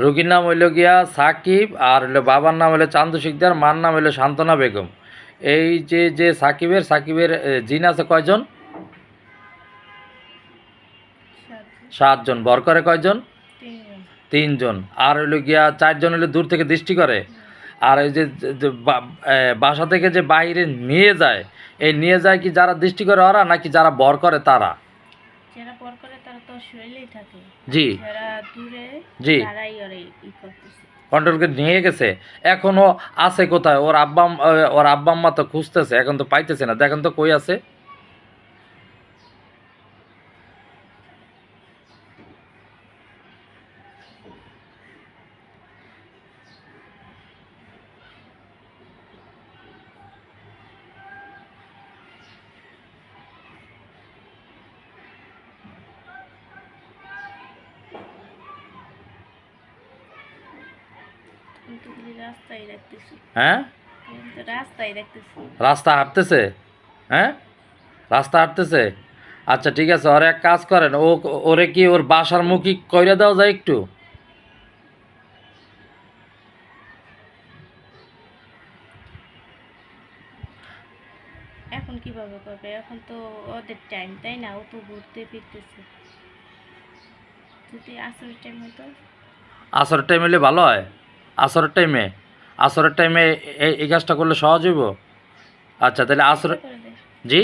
রোগীর নাম হইল গিয়া সাকিব আর হইল বাবার নাম হইল চান্দু শিকদার মার নাম হইল শান্তনা বেগম। এই যে যে সাকিবের সাকিবের জিন আছে কয়জন? সাতজন। বর করে কয়জন? তিনজন। আর হইল গিয়া চারজন হইল দূর থেকে দৃষ্টি করে। আর ওই যে বাসা থেকে যে বাইরে নিয়ে যায় এই নিয়ে যায় কি যারা দৃষ্টি করে ওরা নাকি যারা বর করে তারা? যারা পর করে তারা তো শরীরেই থাকে। জি। যারা দূরে জি। তারাই ওরে ই করতেছে। কন্ট্রোল করে নিয়ে গেছে। এখনও আছে কোথায়? ওর আব্বা ওর আব্বা আম্মা তো খুঁজতেছে এখন তো পাইতেছে না। দেখেন তো কই আছে? হ্যাঁ? রাস্তা হাঁটতেছে? হ্যাঁ? রাস্তা হাঁটতেছে? আচ্ছা ঠিক আছে ওর এক কাজ করেন ও ওরে কি ওর বাসার মুখী কইরা দেওয়া যায় একটু? এখন কীভাবে করবে? এখন তো ওদের টাইম তাই না? ও তো ঘুরতে ফিরতেছে। যদি আসরের টাইম হতো? আসরের টাইম হলে ভালো হয়? আসরের টাইমে আসরের টাইমে এই কাজটা করলে সহজ হইব? আচ্ছা তাহলে আসর জি?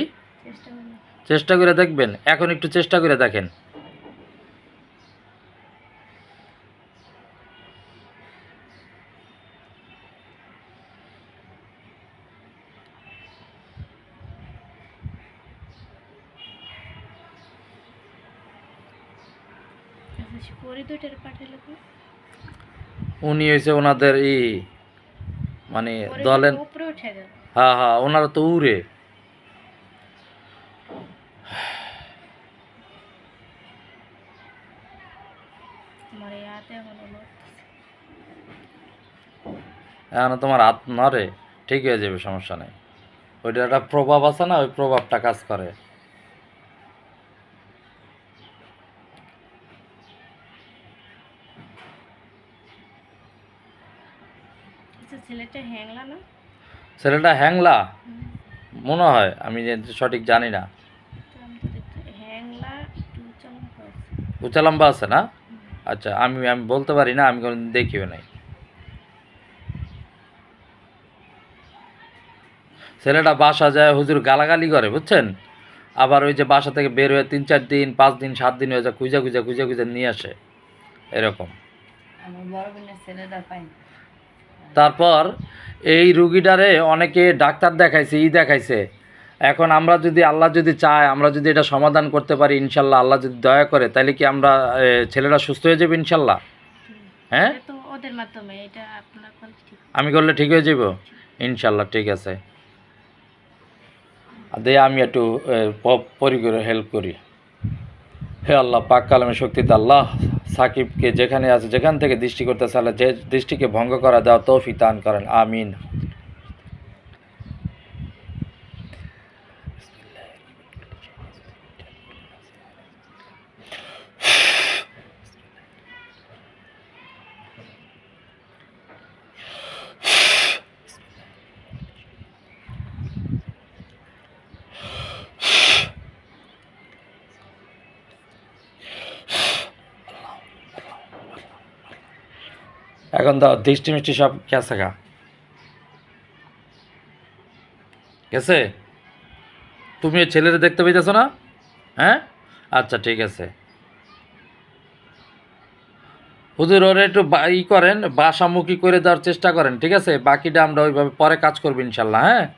চেষ্টা করে দেখবেন। এখন একটু চেষ্টা করে দেখেন। আচ্ছা পরে দুইটার পাঠালে উনি হয়েছে ওনাদের ই মানে দলেন হ্যাঁ হ্যাঁ ওনারা তো উড়ে। এখন তোমার হাত নড়ে ঠিক হয়ে যাবে সমস্যা নেই। ওইটা একটা প্রভাব আছে না ওই প্রভাবটা কাজ করে। ছেলেটা হ্যাংলা না? ছেলেটা হ্যাংলা? মনে হয় আমি যে সঠিক জানি না। উঁচা লম্বা আছে না? আচ্ছা আমি আমি বলতে পারি না আমি কোনোদিন দেখিও নাই। ছেলেটা বাসা যায় হুজুর গালাগালি করে বুঝছেন? আবার ওই যে বাসা থেকে বের হয়ে তিন চার দিন পাঁচ দিন সাত দিন হয়ে যায় খুঁজে খুঁজে খুঁজে খুঁজে নিয়ে আসে। এরকম। আমার বড় ছেলেটা পাই তারপর এই রুগীটারে অনেকে ডাক্তার দেখাইছে ই দেখাইছে। এখন আমরা যদি আল্লাহ যদি চায় আমরা যদি এটা সমাধান করতে পারি ইনশাল্লাহ আল্লাহ যদি দয়া করে তাহলে কি আমরা ছেলেরা সুস্থ হয়ে যাবে ইনশাল্লাহ? হ্যাঁ? আমি করলে ঠিক হয়ে যাব ইনশাল্লাহ ঠিক আছে। দিয়ে আমি একটু পরি করে হেল্প করি। হে আল্লাহ পাক কালামে শক্তিতে আল্লাহ সাকিবকে যেখানে আছে, যেখান থেকে দৃষ্টি করতে চালে যে দৃষ্টিকে ভঙ্গ করা, দেওয়া তৌফিক দান করেন। আমিন। এখন তো দৃষ্টি মিষ্টি সব গেছে গা? গেছে? তুমি ওই ছেলেরা দেখতে পাইতেছো না? হ্যাঁ? আচ্ছা ঠিক আছে। হুজুর, ওরা একটু ই করেন, বাসামুখী করে দেওয়ার চেষ্টা করেন, ঠিক আছে? বাকিটা আমরা ওইভাবে পরে কাজ করব ইনশাল্লাহ হ্যাঁ?